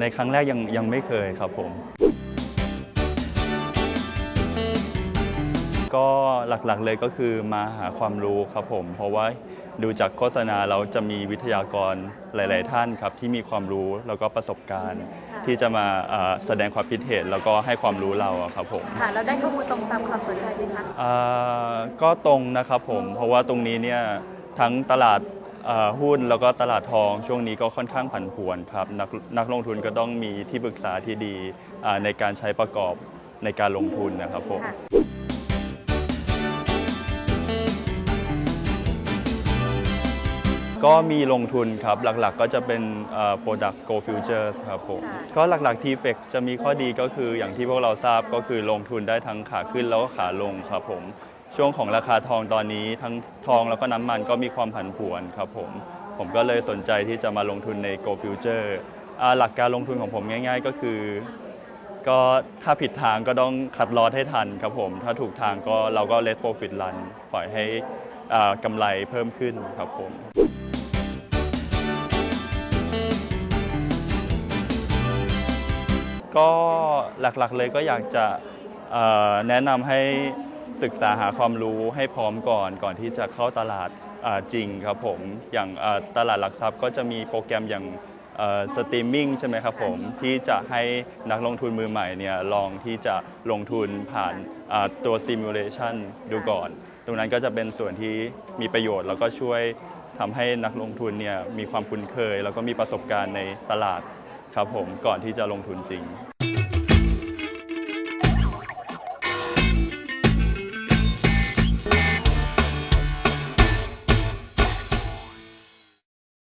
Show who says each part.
Speaker 1: ในครั้งแรกยังยังไม่เคยครับผม ก็หลักๆเลยก็คือมาหาความรู้ครับผม เพราะว่าดูจากโฆษณาเราจะมีวิทยากรหลาย ๆ ท่านครับ ที่มีความรู้แล้วก็ประสบการณ์
Speaker 2: ค่ะ
Speaker 1: ที่จะมาเอ่อแสดงความคิดเห็นแล้วก็ให้ความรู้เราอะครับผม
Speaker 2: ค่ะเราได้ข้อมูลตรงตามความสนใจไหมคะ
Speaker 1: อ่าก็ตรงนะครับผม เพราะว่าตรงนี้เนี่ยทั้งตลาดเอ่อ หุ้นแล้วก็ตลาดทองช่วงนี้ก็ค่อนข้างผันผวนครับนักนักลงทุนก็ต้องมีที่ปรึกษาที่ดีอ่าในการใช้ประกอบในการลงทุนนะครับผม
Speaker 2: ค่ะ
Speaker 1: ก็มีลงทุนครับ หลักๆก็จะเป็นเอ่อ product go future ครับผม
Speaker 2: ค่ะ
Speaker 1: ก็หลักๆ t f e c จะมีข้อดีก็คืออย่างที่พวกเราทราบก็คือลงทุนได้ทั้งขาขึ้นแล้วก็ขาลงครับผม ช่วงของราคาทองตอนนี้ทั้งทองแล้วก็น้ำมันก็มีความผันผวนครับผมผมก็เลยสนใจที่จะมาลงทุนใน go future อ่าหลักการลงทุนของผมง่าย ๆ ก็คือ ก็ถ้าผิดทางก็ต้องคัดลอสให้ทันครับผม ถ้าถูกทางก็เราก็ let profit run ปล่อยให้อ่ากำไรเพิ่มขึ้นครับผม ก็หลักๆเลยก็อยากจะเอ่อแนะนำให้ ศึกษาหาความรู้ให้พร้อมก่อน ก่อนที่จะเข้าตลาดอ่าจริงครับผม อย่างเอ่อตลาดหลักทรัพย์ก็จะมีโปรแกรมอย่างสตรีมมิ่งใช่ไหมครับผม ที่จะให้นักลงทุนมือใหม่เนี่ยลองที่จะลงทุนผ่านอ่าตัวซิมูเลชันดูก่อน ตรงนั้นก็จะเป็นส่วนที่มีประโยชน์ แล้วก็ช่วยทำให้นักลงทุนเนี่ยมีความคุ้นเคย แล้วก็มีประสบการณ์ในตลาดครับผมก่อนที่จะลงทุนจริง